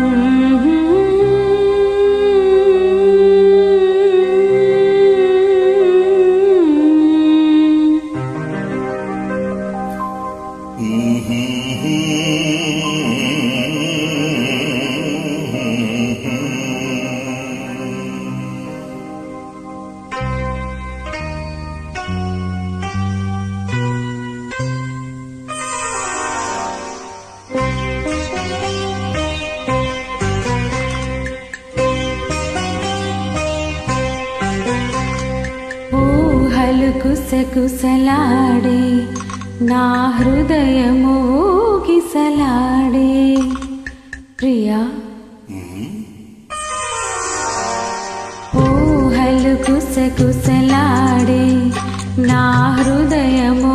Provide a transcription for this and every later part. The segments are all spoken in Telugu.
ఊహలు కుసకుసలాడే నా హృదయము ఊగిసలాడే. ప్రియా ఊహలు కుసకుసలాడే నా హృదయము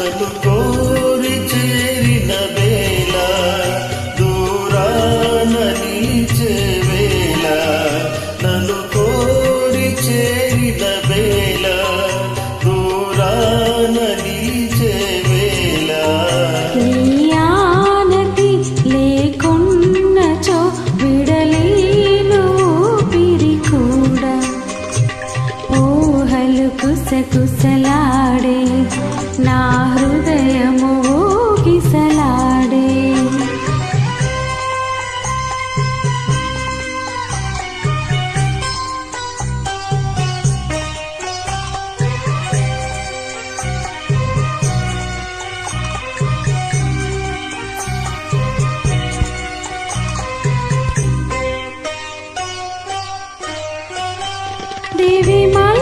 నన్ను కోరి చేరిన వేళ దూరాన నిలిచే వేళ నన్ను కోరి చేరిన వేళ దూరాన నిలిచే వేళ. నీ లేకున్నచో విడలేను కూడా నా देवी माँ